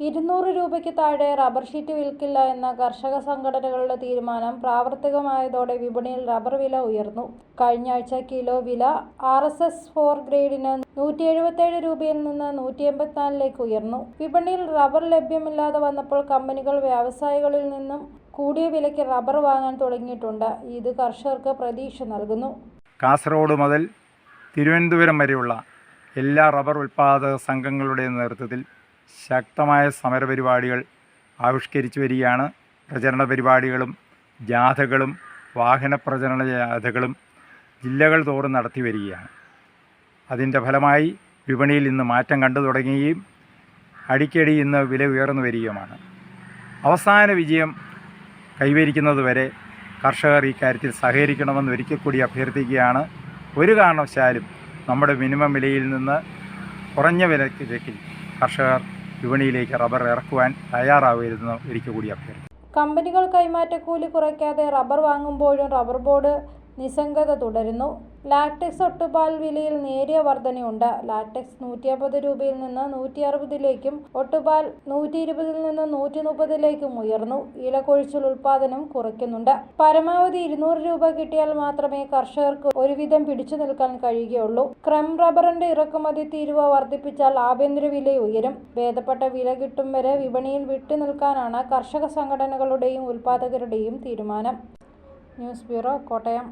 ഇരുന്നൂറ് രൂപയ്ക്ക് താഴെ റബ്ബർ ഷീറ്റ് വിൽക്കില്ല എന്ന കർഷക സംഘടനകളുടെ തീരുമാനം പ്രാവർത്തികമായതോടെ വിപണിയിൽ റബ്ബർ വില ഉയർന്നു. കഴിഞ്ഞ ആഴ്ച കിലോ വില ആർ. എസ്. എസ് ഫോർ ഗ്രേഡിന് നൂറ്റി എഴുപത്തേഴ് രൂപയിൽ നിന്ന് നൂറ്റി എൺപത്തിനാലിലേക്ക് ഉയർന്നു. വിപണിയിൽ റബ്ബർ ലഭ്യമില്ലാതെ വന്നപ്പോൾ കമ്പനികൾ വ്യവസായികളിൽ നിന്നും കൂടിയ വിലയ്ക്ക് റബ്ബർ വാങ്ങാൻ തുടങ്ങിയിട്ടുണ്ട്. ഇത് കർഷകർക്ക് പ്രതീക്ഷ നൽകുന്നു. കാസർഗോഡ് മുതൽ തിരുവനന്തപുരം വരെയുള്ള എല്ലാ റബ്ബർ ഉൽപ്പാദക സംഘങ്ങളുടെയും നേതൃത്വത്തിൽ ശക്തമായ സമരപരിപാടികൾ ആവിഷ്കരിച്ചു വരികയാണ്. പ്രചരണ പരിപാടികളും ജാഥകളും വാഹന പ്രചരണ ജാഥകളും ജില്ലകൾ തോറും നടത്തി വരികയാണ്. അതിന്റെ ഫലമായി വിപണിയിൽ ഇന്ന് മാറ്റം കണ്ടു തുടങ്ങുകയും അടിക്കടി ഇന്ന് വില ഉയർന്നു വരികയുമാണ്. അവസാന വിജയം കൈവരിക്കുന്നതുവരെ കർഷകർ ഇക്കാര്യത്തിൽ സഹകരിക്കണമെന്ന് ഒരിക്കൽ കൂടി അഭ്യർത്ഥിക്കുകയാണ്. ഒരു കാരണവശാലും നമ്മുടെ മിനിമം വിലയിൽ നിന്ന് കുറഞ്ഞ വിലയ്ക്ക് കർഷകർ വിപണിയിലേക്ക് റബ്ബർ ഇറക്കുവാൻ തയ്യാറാവരുതെന്ന് ഒരിക്കൽ കൂടി അഭ്യർത്ഥിക്കുന്നു. കമ്പനികൾ കൈമാറ്റക്കൂലി കുറയ്ക്കാതെ റബ്ബർ വാങ്ങുമ്പോഴും റബ്ബർ ബോർഡ് നിസ്സംഗത തുടരുന്നു. ലാറ്റക്സ് ഒട്ടുപാൽ വിലയിൽ നേരിയ വർധനയുണ്ട്. ലാറ്റക്സ് നൂറ്റി അമ്പത് രൂപയിൽ നിന്ന് നൂറ്റി അറുപതിലേക്കും ഒട്ടുപാൽ നൂറ്റി ഇരുപതിൽ നിന്ന് നൂറ്റി മുപ്പതിലേക്കും ഉയർന്നു. ഇലക്കൊഴിച്ചിൽ ഉൽപാദനം കുറയ്ക്കുന്നുണ്ട്. പരമാവധി ഇരുന്നൂറ് രൂപ കിട്ടിയാൽ മാത്രമേ കർഷകർക്ക് ഒരുവിധം പിടിച്ചു നിൽക്കാൻ കഴിയുകയുള്ളൂ. ക്രം റബ്ബറിന്റെ ഇറക്കുമതി തീരുവ വർദ്ധിപ്പിച്ചാൽ ആഭ്യന്തര വില ഉയരും. ഭേദപ്പെട്ട വില കിട്ടും വരെ വിപണിയിൽ വിട്ടു നിൽക്കാനാണ് കർഷക സംഘടനകളുടെയും ഉൽപാദകരുടെയും തീരുമാനം. News bureau Kottayam